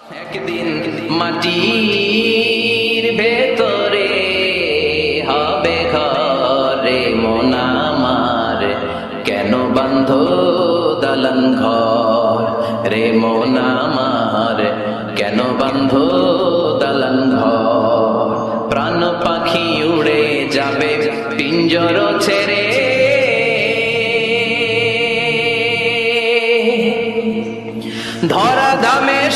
একদিন মাটির ভেতরে হবে ঘরে মোনামার কেন বান্ধ দালান ঘর রে মোনামার কেন বান্ধ দালান ঘর? প্রাণ পাখি উড়ে যাবে পিঞ্জর ছেড়ে। ধরা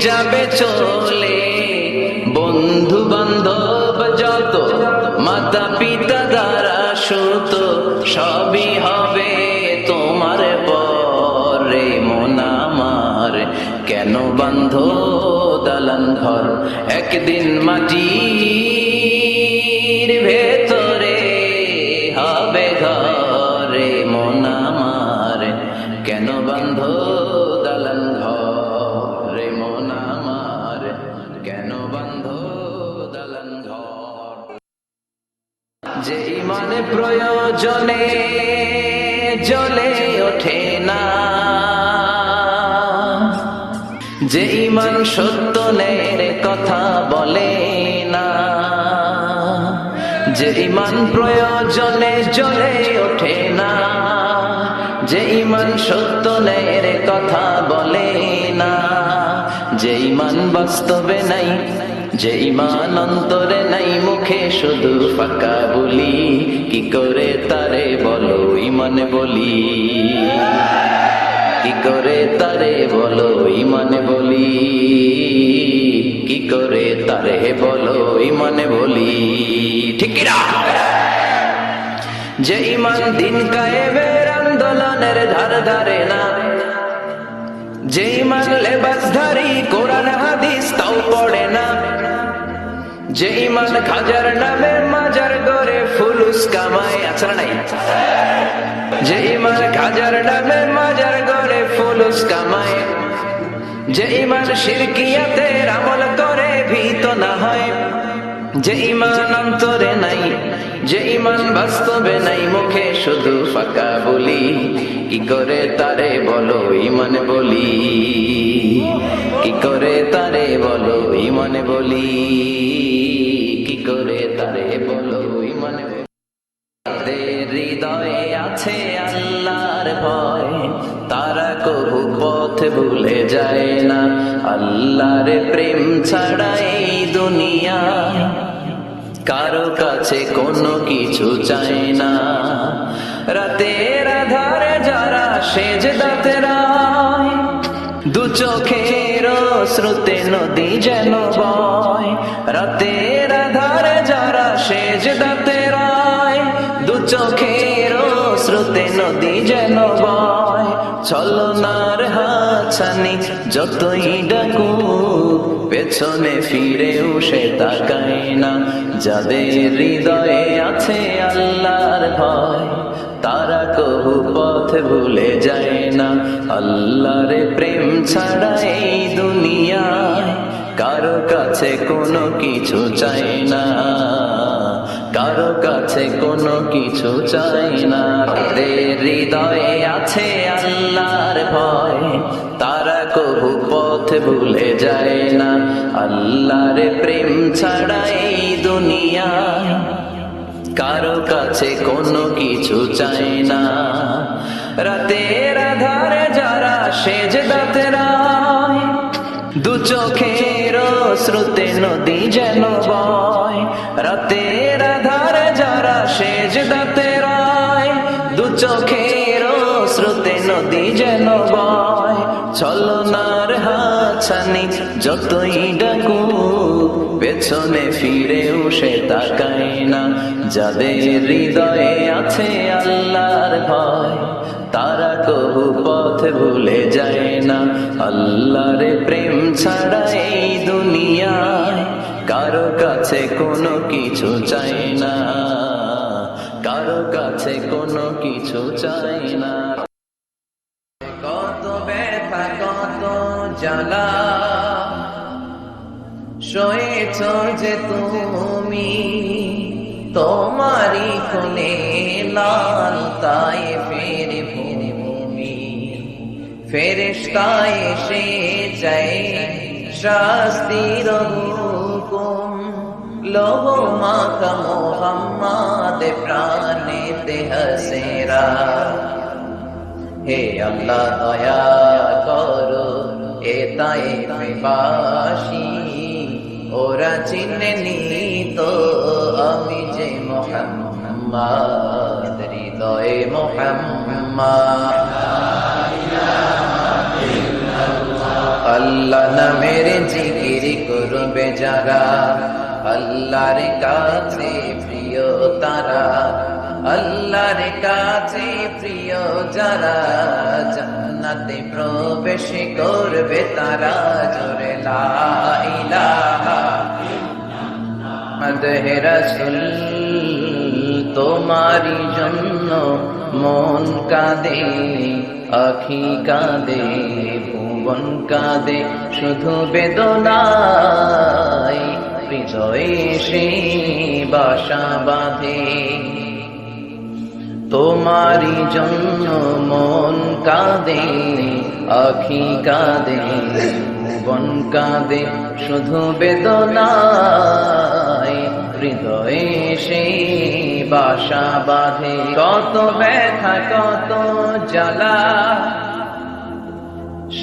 যাবে চলে। বন্ধু বান্ধব যত, মাতা পিতা দ্বারা সুত, সবই হবে তোমার পরে মনামার কেন বান্ধ দালান ঘর? একদিন মাটির ভেতরে হবে ঘরে মনামার কেন বান্ধ প্রয়োজনে জ্বলে ওঠে না। যে ইমান সত্য নের কথা বলে না যে ইমান প্রয়োজনে জ্বলে ওঠে না যে ইমান সত্য নের কথা বলে না যে ইমান বাস্তবে নাই যে ইমান অন্তরে নাই মুখে শুধু ফাঁকা বলি, কি করে তারে বলো ইমান বলি? কি করে তারে বলো ইমান বলি? কি করে তারে বলো ইমান বলি? ঠিক? যে ইমান দিন কায়েমের আন্দোলনের ধার ধারে না, যে ইমান লেবাসধারী কোরআন হাদিস তাও পড়ে না যে ইমান খাজার নামে মাজার গড়ে ফুলুস কামায় আছে না নাই? যে ইমান খাজার নামে মাজার গড়ে ফুলুস কামায় যে ইমান শিরকিয়াতে আমল করে ভীত না হয়, যে ইমান অন্তরে নাই, যে ইমান বাস্তবে নাই, মুখে শুধু ফাঁকা বলি, কি করে তারে বলো ইমান বলি? কি করে তারে বলো ইমান বলি, কি করে তারে বলো? ইমান তাদের হৃদয়ে আছে আল্লাহর ভয়। তারা কবু পথ ভুলে যায় না। আল্লাহর প্রেম ছাড়া এই দুনিয়ায় কারও কাছে কোনো কিছু চায় না। রাতের আধারে যারা সেজ দাতেরায় দু চোখের শ্রুতে নদী যেন বয়। রাতের ধারে যারা সেজ দাতেরায় দু চোখের শ্রুতে নদী যেন বয়। চলনার হাছানি যতই ডাকু পেছনে ফিরেও সে তাকায় না। যাদের হৃদয়ে আছে আল্লাহর ভয়, তারা কবু পথ ভুলে যায় না। আল্লাহর প্রেম ছাড়া এই দুনিয়ায় কারও কাছে কোনো কিছু চাই না। কারও কাছে কোনো কিছু চাই না। হৃদয়ে আছে আল্লাহর ভয়, তারা কবু ভুলে যায় না। আল্লাহর প্রেম ছাড়াই এই দুনিয়ায় কার কাছে কোনো কিছু চাই না। রাতের আধারে যারা সেজ দাতেরা দু চোখের শ্রুতে নদী যেন বয়। রাতের আধারে যারা সেজ দাতেরায় দু চোখের শ্রুতে নদী যেন বয়। ছলনার হাছানি যতই ডাকু পেছনে ফিরেও সে তাকায় না। যাদের হৃদয়ে আছে আল্লাহর ভয়, তারা কবু পথ ভুলে যায় না। আল্লাহর প্রেম ছাড়া এই দুনিয়ায় কারও কাছে কোনো কিছু চাই না। কারও কাছে কোনো কিছু চাই না। জ্বালা। সয়েছ যে তুমি তোমারই কোনে লাল তাই ফের ভূমি। ফেরেশতায় এসে যায় শাস্তির হুকুম। লোহ মাখা মোহাম্মদ প্রাণেতে হসেরা। হে আল্লাহ, দয়া করো। এ তাই বাসী, ওরা চিনেনি তো আমি যে মোহাম্মদ, হৃদয়ে মোহাম্মদ। আল্লাহ নামের জিকির করবে যারা, আল্লাহর কাছে প্রিয় তারা, আল্লাহর কাছে প্রিয় যারা জান্নাতে প্রবেশ করবে তারা জোরে, লা ইলাহা তোমারি জন্য মন কাঁদে, আখি কাঁদে, ভুবন কাঁদে, শুধু বেদনায় হৃদয়ে সে বাসা বাঁধে। তোমারি জন্য মন কাঁদে, আখি কাঁদে, ভুবন কাঁদে, শুধু বেদনায় হৃদয়ে সে বাসা বাঁধে। কত ব্যথা, কত জ্বালা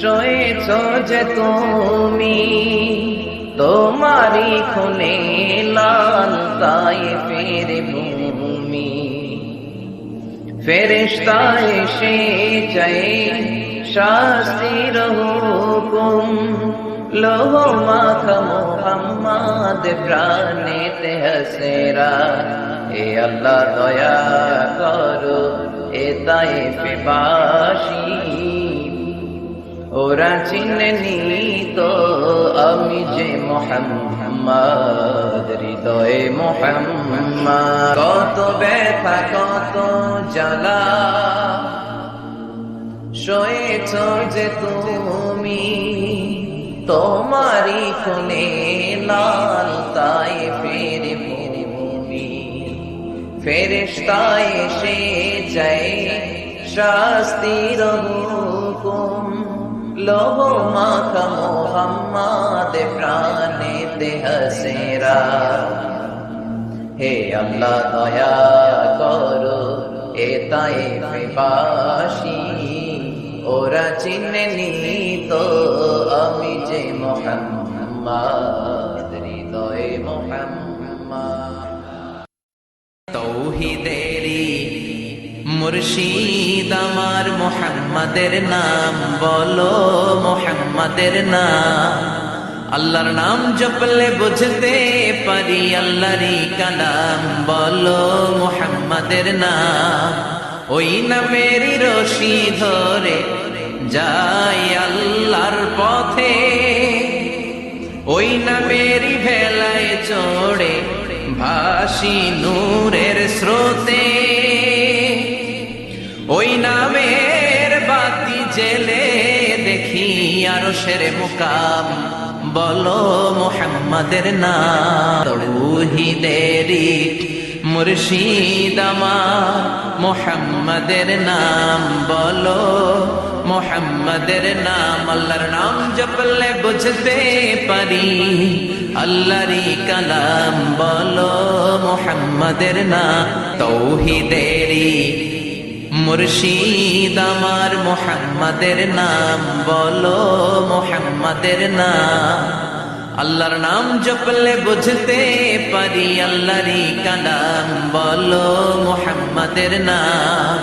সয়েছ যে তুমি তোমারি খুনে লাল তাই ফের ফেরেশতা এসে যায় শাস্তির হুকুম লোহ মাখা মোহাম্মদ প্রাণেতে হসেরা, এ আল্লাহ দয়া করো, এ তাই বাসী ওরা চিনেনি তো আমি যে মোহাম্মদ। হৃদয়ে মোহাম্মদ। কত ব্যথা, কত জ্বালা। সয়েছ যে তুমি তোমারি কোনে লাল তাই ফেরে ফের ভূমি ফেরেশতায় এসে যায় শাস্তির হুকুম। লোহ মাখা মোহাম্মদ প্রাণেতে হসেরা হে আল্লাহ দয়া করো এ তাই বাসী ওরা চিনেনি তো আমি যে মোহাম্মদ হৃদয়ে মোহাম্মদ তৌহিদেরি মুর্শিদ আমার মোহাম্মদের নাম, বলো মোহাম্মদের নাম। আল্লাহর নাম জপলে বুঝতে পারি আল্লাহরই কালাম, বলো মোহাম্মদের নাম। ওই নামেরই রশি ধরে যাই আল্লাহর পথে। ওই নামেরই ভেলায় চড়ে ভাসি নূরের স্রোতে। ওই নামের বাতি জেলে দেখি আরও সেরে মুকাম। বলো মোহাম্মদের নাম। তৌহিদেরি মুর্শিদ আমার, মোহাম্মদের নাম। বলো মোহাম্মদের নাম। আল্লাহর নাম জপলে বুঝতে পারি। আল্লাহরই কালাম। বলো মোহাম্মদের নাম। তৌহিদেরি মুর্শিদ আমার মোহাম্মদের নাম, বলো মোহাম্মদের নাম। আল্লাহর নাম জপলে বুঝতে পারি আল্লাহরই কালাম, বলো মোহাম্মদের নাম।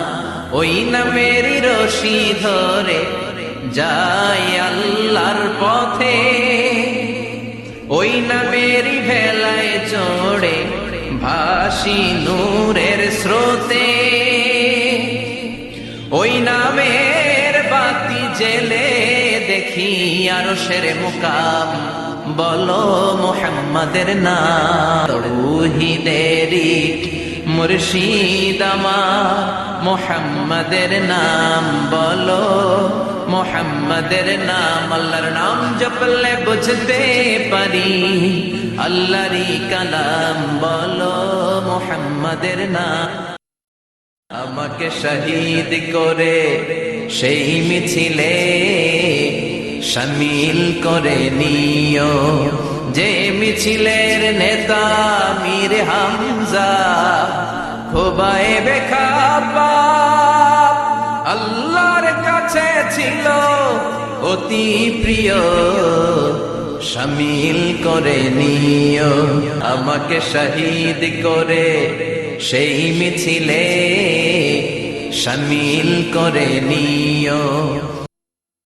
ওই নামেরই রশি ধরে যাই আল্লাহর পথে। ওই না নামেরই ভেলায় চড়ে ভাসি নূরের স্রোতে। জেলে দেখি আরও সেরে মুকাম। বলো মোহাম্মদের নাম। তৌহিদেরি মুর্শিদ আমার, মোহাম্মদের নাম। বলো মোহাম্মদের নাম। আল্লাহর নাম জপলে বুঝতে পারি। আল্লাহরই কালাম। বলো মোহাম্মদের নাম। আমাকে শহীদ করে সেই মিছিলে সামিল করে নিও। যে মিছিলের নেতা মীর হামজা, খোবায় বেখাপা। আল্লাহর কাছে ছিল অতি প্রিয়, সামিল করে নিও। আমাকে শহীদ করে সেই মিছিলে শামিল করে নিও।